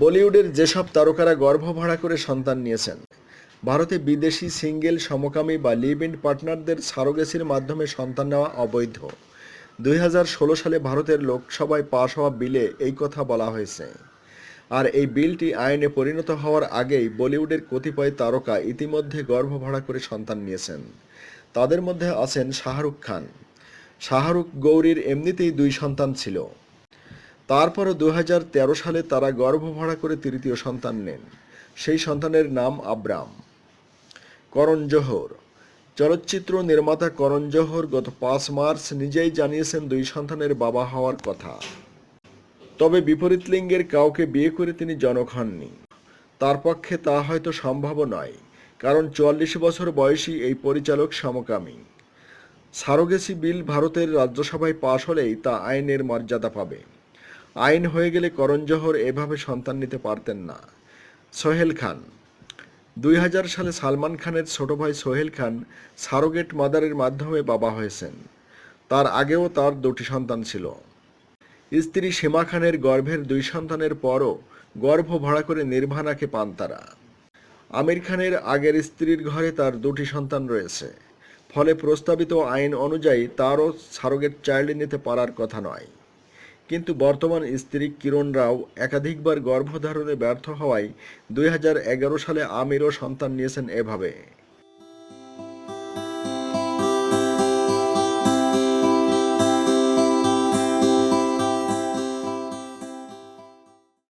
বলিউডের যেসব তারকারা গর্ভ ভাড়া করে সন্তান নিয়েছেন, ভারতে বিদেশি সিঙ্গেল সমকামী বা লিভ ইন পার্টনারদের সারোগেসির মাধ্যমে সন্তান নেওয়া অবৈধ। দুই হাজার ষোলো সালে ভারতের লোকসভায় পাশ হওয়া বিলে এই কথা বলা হয়েছে। আর এই বিলটি আইনে পরিণত হওয়ার আগেই বলিউডের কতিপয় তারকা ইতিমধ্যে গর্ভ ভাড়া করে সন্তান নিয়েছেন। তাদের মধ্যে আছেন শাহরুখ খান। শাহরুখ গৌরীর এমনিতেই দুই সন্তান ছিল। তারপরও দু হাজার তেরো সালে তারা গর্ভ ভাড়া করে তৃতীয় সন্তান নেন। সেই সন্তানের নাম আব্রাম। করণ জোহর। চলচ্চিত্র নির্মাতা করণ জোহর গত পাঁচ মার্চ নিজেই জানিয়েছেন দুই সন্তানের বাবা হওয়ার কথা। তবে বিপরীত লিঙ্গের কাউকে বিয়ে করে তিনি জনক হননি। তার পক্ষে তা হয়তো সম্ভব নয়, কারণ চুয়াল্লিশ বছর বয়সী এই পরিচালক সমকামী। সারোগেসি বিল ভারতের রাজ্যসভায় পাশ হলেই তা আইনের মর্যাদা পাবে। আইন হয়ে গেলে করণ জোহর এভাবে সন্তান নিতে পারতেন না। সোহেল খান। দুই হাজার সালে সালমান খানের ছোট ভাই সোহেল খান সারোগেট মাদারের মাধ্যমে বাবা হয়েছেন। তার আগেও তার দুটি সন্তান ছিল। স্ত্রী সীমা খানের গর্ভের দুই সন্তানের পরও গর্ভ ভাড়া করে নির্ভানাকে পান তারা। আমির খানের আগের স্ত্রীর ঘরে তার দুটি সন্তান রয়েছে। ফলে প্রস্তাবিত আইন অনুযায়ী তারও সারোগেট চাইল্ড নিতে পারার কথা নয়। কিন্তু বর্তমান স্ত্রী কিরণ রাও একাধিকবার গর্ভধারণে ব্যর্থ হওয়ায় দুই হাজার এগারো সালে আমিরও সন্তান নিয়েছেন এভাবে।